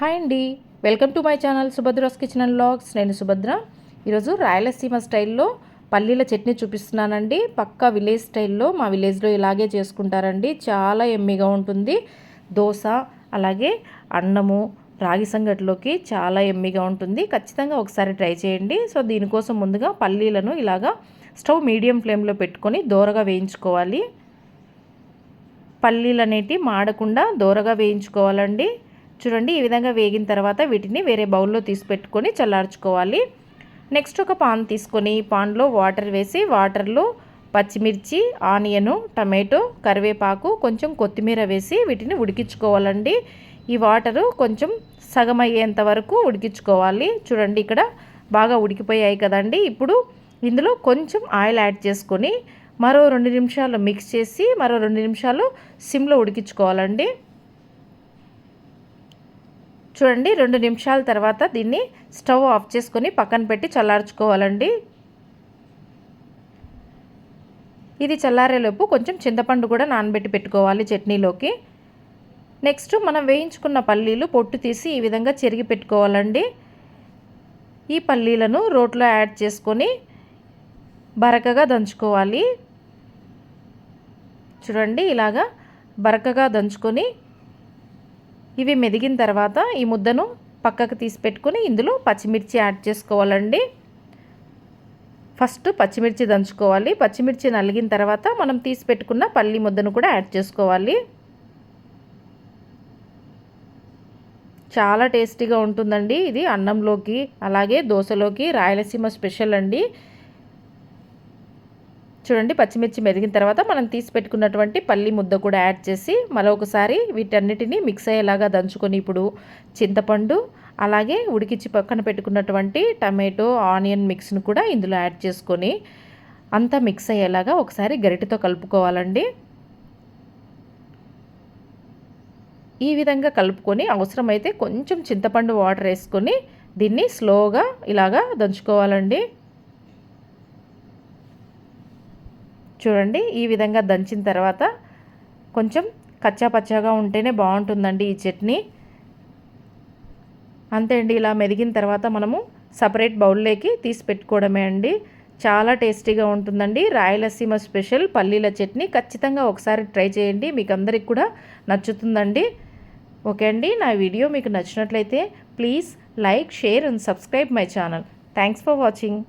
Hi అండి. Welcome to my channel Subhadra's kitchen and logs. నేను సుభద్ర. ఈరోజు రాయలసీమ స్టైల్లో పల్లీల చట్నీ చూపిస్తున్నానండి. పక్కా విలేజ్ స్టైల్లో మా విలేజ్లో ఇలాగే చేసుకుంటారండి. చాలా ఎమ్మిగా ఉంటుంది. దోశ అలాగే అన్నము రాగి సంగటిలోకి చాలా ఎమ్మిగా ఉంటుంది. ఖచ్చితంగా ఒకసారి ట్రై చేయండి. సో దీనికోసం ముందుగా పల్లీలను ఇలాగా స్టవ్ మీడియం ఫ్లేమ్లో పెట్టుకొని దోరగా వేయించుకోవాలి. పల్లీలు అనేటివి మాడకుండా దోరగా వేయించుకోవాలండి. చూడండి ఈ విధంగా వేగిన తర్వాత వీటిని వేరే బౌల్లో తీసి పెట్టుకొని చల్లార్చుకోవాలి. నెక్స్ట్ ఒక పాన్ తీసుకొని పాన్లో వాటర్ వేసి వాటర్లో పచ్చిమిర్చి ఆనియను టమాటో కరివేపాకు కొంచెం కొత్తిమీర వేసి వీటిని ఉడికించుకోవాలండి. ఈ వాటరు కొంచెం సగం అయ్యేంత వరకు ఉడికించుకోవాలి. చూడండి ఇక్కడ బాగా ఉడికిపోయాయి కదండి. ఇప్పుడు ఇందులో కొంచెం ఆయిల్ యాడ్ చేసుకొని మరో రెండు నిమిషాలు మిక్స్ చేసి మరో రెండు నిమిషాలు సిమ్లో ఉడికించుకోవాలండి. చూడండి రెండు నిమిషాల తర్వాత దీన్ని స్టవ్ ఆఫ్ చేసుకొని పక్కన పెట్టి చల్లార్చుకోవాలండి. ఇది చల్లారేలోపు కొంచెం చింతపండు కూడా నానబెట్టి పెట్టుకోవాలి చట్నీలోకి. నెక్స్ట్ మనం వేయించుకున్న పల్లీలు పొట్టు తీసి ఈ విధంగా చెరిగి పెట్టుకోవాలండి. ఈ పల్లీలను రోట్లో యాడ్ చేసుకొని బరకగా దంచుకోవాలి. చూడండి ఇలాగా బరకగా దంచుకొని ఇవి మెదిగిన తర్వాత ఈ ముద్దను పక్కకు తీసి పెట్టుకుని ఇందులో పచ్చిమిర్చి యాడ్ చేసుకోవాలండి. ఫస్ట్ పచ్చిమిర్చి దంచుకోవాలి. పచ్చిమిర్చి నలిగిన తర్వాత మనం తీసి పెట్టుకున్న పల్లి ముద్దను కూడా యాడ్ చేసుకోవాలి. చాలా టేస్టీగా ఉంటుందండి ఇది అన్నంలోకి అలాగే దోశలోకి రాయలసీమ స్పెషల్ అండి. చూడండి పచ్చిమిర్చి మెదిగిన తర్వాత మనం తీసి పెట్టుకున్నటువంటి పల్లి ముద్ద కూడా యాడ్ చేసి మరొకసారి వీటన్నిటిని మిక్స్ అయ్యేలాగా దంచుకొని ఇప్పుడు చింతపండు అలాగే ఉడికించి పక్కన పెట్టుకున్నటువంటి టమాటో ఆనియన్ మిక్స్ను కూడా ఇందులో యాడ్ చేసుకొని అంతా మిక్స్ అయ్యేలాగా ఒకసారి గరిటెతో కలుపుకోవాలండి. ఈ విధంగా కలుపుకొని అవసరమైతే కొంచెం చింతపండు వాటర్ వేసుకొని దీన్ని స్లోగా ఇలాగా దంచుకోవాలండి. చూడండి ఈ విధంగా దంచిన తర్వాత కొంచెం కచ్చా పచ్చాగా ఉంటేనే బాగుంటుందండి ఈ చట్నీ. అంతే అండి ఇలా మెదిగిన తర్వాత మనము సపరేట్ బౌల్లోకి తీసి పెట్టుకోవడమే అండి. చాలా టేస్టీగా ఉంటుందండి. రాయలసీమ స్పెషల్ పల్లీల చట్నీ. ఖచ్చితంగా ఒకసారి ట్రై చేయండి మీకు అందరికి కూడా నచ్చుతుందండి. ఓకే అండి నా వీడియో మీకు నచ్చినట్లయితే please like share and subscribe my channel. Thanks for watching.